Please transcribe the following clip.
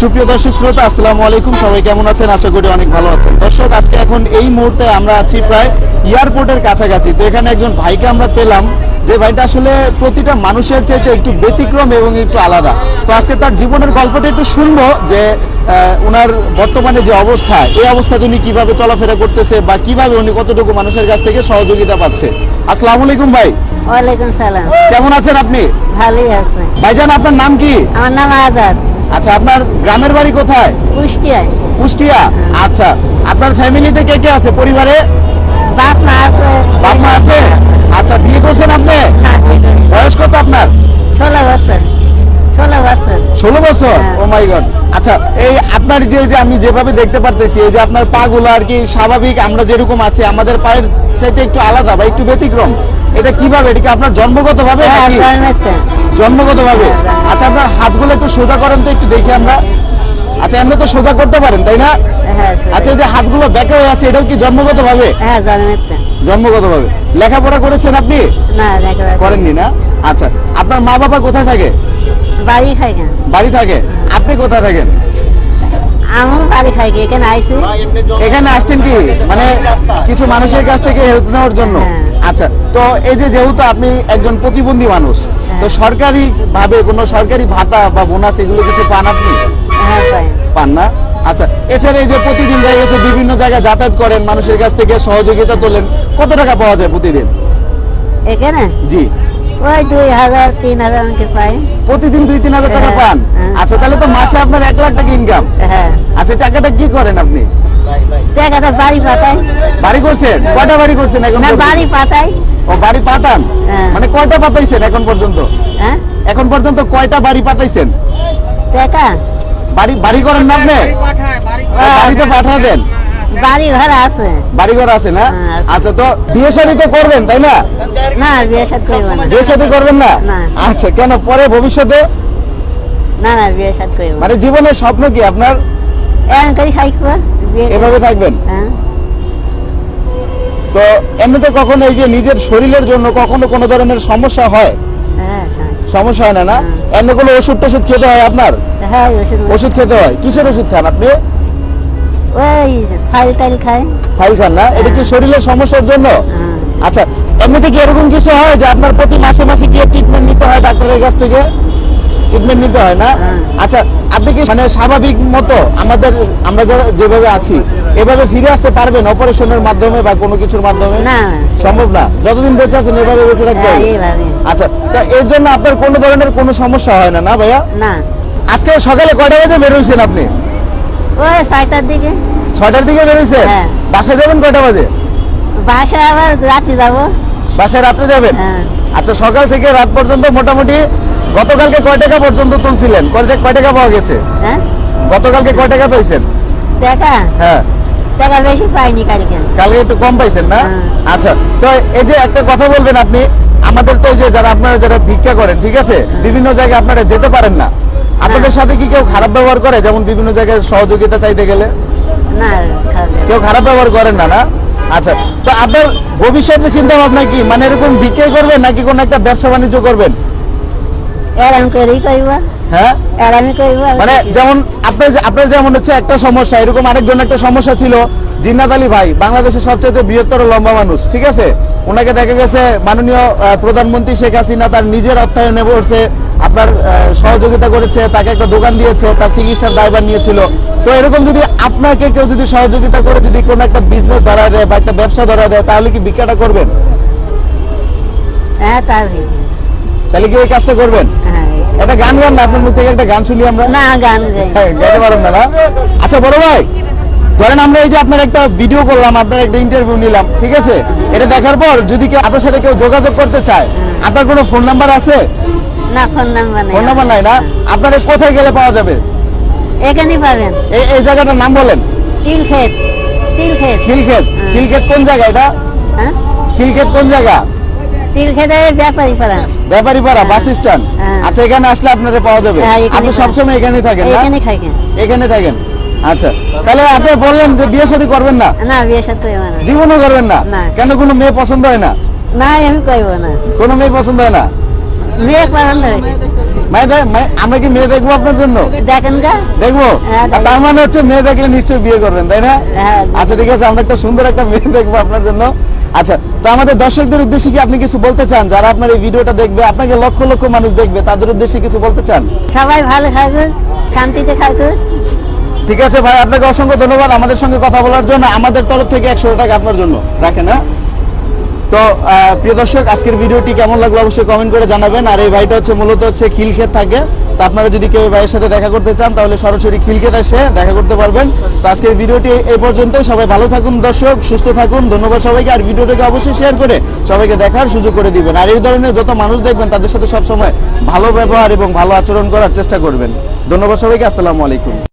সুপ্রিয় দর্শক শ্রোতা আসসালামু আলাইকুম। সবাই কেমন আছেন? আশা করি অনেক ভালো আছেন। দর্শক আজকে এখন এই মুহূর্তে আমরা আছি প্রায় এয়ারপোর্টের কাছাকাছি। তো এখানে একজন ভাইকে আমরা পেলাম যে ভাইটা আসলে প্রতিটা মানুষের চাইতে একটু ব্যতিক্রম এবং একটু আলাদা। তো আজকে তার জীবনের গল্পটা একটু শুনব যে ওনার বর্তমানে যে অবস্থা এই অবস্থাতে উনি কীভাবে চলাফেরা করতেছে বা কীভাবে উনি কতটুকু মানুষের কাছ থেকে সহযোগিতা পাচ্ছে। আসসালামু আলাইকুম ভাই। ওয়ালাইকুম সালাম। কেমন আছেন আপনি? ভালোই আছে। ভাইজান আপনার নাম কি? আমার নাম আজাদ। আচ্ছা আপনার গ্রামের বাড়ি কোথায়? কুষ্টিয়ায়। কুষ্টিয়া? আচ্ছা আপনার ফ্যামিলিতে কে কে আছে পরিবারে? বাপ মা আছে। বাপ মা আছে? আচ্ছা বিয়ে করছেন আপনি? বয়স কত আপনার? ষোলো বছর। ষোলো বছর। ও মাই গড আচ্ছা এই আপনার যে যে আমি যেভাবে দেখতে পারতেছি এই যে আপনার পা গুলো আর কি স্বাভাবিক আমরা যেরকম আছি আমাদের পায়ের চাইতে একটু আলাদা বা একটু ব্যতিক্রম। এটা কীভাবে? এটা কি আপনার জন্মগত ভাবে হ্যাঁ জন্মগত ভাবে হ্যাঁ, আচ্ছা আপনার হাতগুলো একটু সোজা করেন তো একটু দেখি আমরা। আচ্ছা এমনি তো সোজা করতে পারেন তাই না? হ্যাঁ আচ্ছা এই যে হাতগুলো বেঁকে হয়ে আছে এটাও কি জন্মগত ভাবে হ্যাঁ জন্মগত ভাবে লেখাপড়া করেছেন আপনি? করেননি না? আচ্ছা আপনার মা বাবা কোথায় থাকে? বাড়ি কেন বাড়ি থাকে? আপনি কোথায় থাকেন? আমার বাড়ি এখানে আইসি। এখানে আসছেন কি? মানে কিছু মানুষের কাছ থেকে হেল্প নেওয়ার জন্য? হ্যাঁ। আচ্ছা তো এই যে যেহেতু আপনি একজন প্রতিবন্ধী মানুষ তো সরকারি ভাবে কোনো সরকারি ভাতা বা বোনাস এগুলো কিছু পান আপনি? হ্যাঁ পান না? আচ্ছা এছাড়া এই যে প্রতিদিন দেখা গেছে বিভিন্ন জায়গায় যাতায়াত করেন মানুষের কাছ থেকে সহযোগিতা তোলেন। কত টাকা পাওয়া যায় প্রতিদিন? এখানে? জি। ওই দুই হাজার তিন হাজার পাই প্রতিদিন দুই তিন হাজার টাকা হ্যাঁ, পান? হ্যাঁ। আচ্ছা তাহলে তো মাসে আপনার এক লাখ টাকা ইনকাম হ্যাঁ। আচ্ছা টাকাটা কি করেন আপনি? টাকাটা বাড়ি পাতাই বাড়ি করছেন? কয়টা বাড়ি করছেন এখন না বাড়ি পাতাই ও বাড়ি পাতান হ্যাঁ। মানে কয়টা পাতাইছেন এখন পর্যন্ত? হ্যাঁ? এখন পর্যন্ত কয়টা বাড়ি পাতাইছেন টাকা? বাড়ি বাড়ি করেন না আপনি? বাড়িতে পাঠিয়ে। দেন বাড়ি ঘর আছে। বাড়ি ঘর আছে না? হ্যাঁ, আচ্ছা তো বিয়ে শাদী তো করবেন তাই না? না বিয়ে সাথ করব না। বিয়ে শাদী করবেন না। আচ্ছা কেন পরে ভবিষ্যতে? না না বিয়ে সাথ করব মানে জীবনের স্বপ্ন কি আপনার? এভাবে থাকবেন? হ্যাঁ। তো এমনিতে কখনো এই যে নিজের শরীরের জন্য কখনো কোনো ধরনের সমস্যা হয়? হ্যাঁ। সমস্যা। হয় না না। এমনি কোনো ওষুধ টষুধ খেতে হয় আপনার? ওষুধ খেতে হয়। কিসের ওষুধ খান আপনি? ওই ফাইল টাইল খাই ফাইল খান না? এটা কি শরীরের সমস্যার জন্য? হ্যাঁ। আচ্ছা এমনিতে কি এরকম কিছু হয় যে আপনার প্রতি মাসে মাসে গিয়ে ট্রিটমেন্ট নিতে হয় ডাক্তারের কাছ থেকে? ট্রিটমেন্ট নিতে হয় না? হ্যাঁ। আচ্ছা আপনি কি মানে স্বাভাবিক মতো আমাদের আমরা যেভাবে আছি এভাবে ফিরে আসতে পারবেন অপারেশনের মাধ্যমে বা কোনো কিছুর মাধ্যমে? না। সম্ভব না? যতদিন বেঁচে আছেন এভাবে বেঁচে হ্যাঁ আচ্ছা তা এর জন্য আপনার কোনো ধরনের কোনো সমস্যা হয় না না ভাইয়া? না। আজকে সকালে কয়টা বাজে বেরোইছেন আপনি? ওই ছয়টার দিকে। ছয়টার দিকে বেরোইছেন হ্যাঁ। বাসায় যাবেন কয়টা বাজে? বাসায় আবার যাব। বাসায় যাবেন? হ্যাঁ। আচ্ছা সকাল থেকে রাত পর্যন্ত মোটামুটি গতকালকে কয় টাকা পর্যন্ত তুলছিলেন? কয় টাকা কয় টাকা পাওয়া গেছে? হ্যাঁ? গতকালকে কয় টাকা পাইছেন? টাকা? হ্যাঁ। টাকা বেশি পাইনি কালকে। কালকে একটু কম পাইছেন না। আচ্ছা তো এই যে একটা কথা বলবেন আপনি আমাদের তো যে যারা আপনারা যারা ভিক্ষা করেন ঠিক আছে? বিভিন্ন জায়গায় আপনারা যেতে পারেন না। আপনাদের সাথে কি কেউ খারাপ ব্যবহার করে? যেমন বিভিন্ন জায়গায় সহযোগিতা চাইতে গেলে? না কেউ খারাপ ব্যবহার করেন না না? আচ্ছা তো আপনার ভবিষ্যতে চিন্তা ভাবনা কি? মানে এরকম বিক্রি করবেন নাকি কোনো একটা ব্যবসা বাণিজ্য করবেন? হ্যাঁ? মানে যেমন আপনার আপনার যেমন হচ্ছে একটা সমস্যা এরকম আরেকজন একটা সমস্যা ছিল জিন্নাত আলী ভাই বাংলাদেশের সবচেয়ে বৃহত্তর লম্বা মানুষ ঠিক আছে? ওনাকে দেখা গেছে মাননীয় আহ, প্রধানমন্ত্রী শেখ হাসিনা তার নিজের অর্থায়নে করছে আপনার সহযোগিতা করেছে তাকে একটা দোকান দিয়েছে তার চিকিৎসার দায়ভার নিয়েছিল। তো এরকম যদি আপনাকে কেউ যদি সহযোগিতা করে যদি কোনো একটা বিজনেস ধরা দেয় বা একটা ব্যবসা ধরা দেয় তাহলে কি ভিক্ষাটা করবেন? হ্যাঁ তাহলে কি ওই কাজটা করবেন? হ্যাঁ একটা গান গান না? আপনার মুখ থেকে একটা গান শুনি আমরা? না গান হ্যাঁ, গাইতে পারেন না না? আচ্ছা বড় ভাই ধরেন আমরা এই যে আপনার একটা ভিডিও করলাম আপনার একটা ইন্টারভিউ নিলাম ঠিক আছে? এটা দেখার পর যদি কেউ আপনার সাথে কেউ যোগাযোগ করতে চায় আপনার কোনো ফোন নাম্বার আছে? না ফোন নাম্বার নেই। ফোন নাম্বার নাই না? আপনার কোথায় গেলে পাওয়া যাবে? এখানেই পাবেন। এই এই জায়গাটার নাম বলেন। তিল ক্ষেত তিল ক্ষেত খিলক্ষেত খিলক্ষেত কোন জায়গা এটা? হ্যাঁ? খিলক্ষেত কোন জায়গা? ব্যাপারী পাড়া। Bus stand? হ্যাঁ। আচ্ছা এখানে আসলে আপনারা পাওয়া যাবে? হ্যাঁ, আপনি সবসময় এখানেই থাকেন না? এখানে এখানে থাকেন। আচ্ছা তাহলে আপনি বললেন যে বিয়ে শাদী করবেন না? না বিয়ে সাথে জীবনও করবেন না। কেন কোনো মেয়ে পছন্দ হয় না? না আমি করব না। কোনো মেয়ে পছন্দ হয় না? মেয়ে পছন্দ হয়েছে মেয়ে দে- মেয়ে- আমরা কি মেয়ে দেখব আপনার জন্য? দেখব? হ্যাঁ, তার মানে হচ্ছে মেয়ে দেখলে নিশ্চয়ই বিয়ে করবেন তাই না? হ্যাঁ। আচ্ছা ঠিক আছে আমরা একটা সুন্দর একটা মেয়ে দেখব আপনার জন্য। আচ্ছা তো আমাদের দর্শকদের উদ্দেশ্যে কি আপনি কিছু বলতে চান? যারা আপনার এই ভিডিওটা দেখবে আপনাকে লক্ষ লক্ষ মানুষ দেখবে তাদের উদ্দেশ্যে কিছু বলতে চান? সবাই ভালো থাকুন শান্তিতে থাকুন ঠিক আছে ভাই আপনাকে অসংখ্য ধন্যবাদ আমাদের সঙ্গে কথা বলার জন্য। আমাদের তরফ থেকে একশো টাকা আপনার জন্য। রাখেন হ্যাঁ? তো প্রিয় দর্শক, আজকের ভিডিওটি কেমন লাগল অবশ্যই কমেন্ট করে জানাবেন। আর এই ভাইটা হচ্ছে মূলত হচ্ছে খিলক্ষেত থাকে। তো আপনারা যদি কেউ ভাইয়ের সাথে দেখা করতে চান, তাহলে সরাসরি খিলক্ষেত এসে দেখা করতে পারবেন। তো আজকের ভিডিওটি এই পর্যন্ত সবাই ভালো থাকুন দর্শক, সুস্থ থাকুন। ধন্যবাদ সবাইকে। আর ভিডিওটাকে অবশ্যই শেয়ার করে সবাইকে দেখার সুযোগ করে দিবেন। আর এই ধরনের যত মানুষ দেখবেন, তাদের সাথে সবসময় ভালো ব্যবহার এবং ভালো আচরণ করার চেষ্টা করবেন। ধন্যবাদ সবাইকে। আসসালামু আলাইকুম।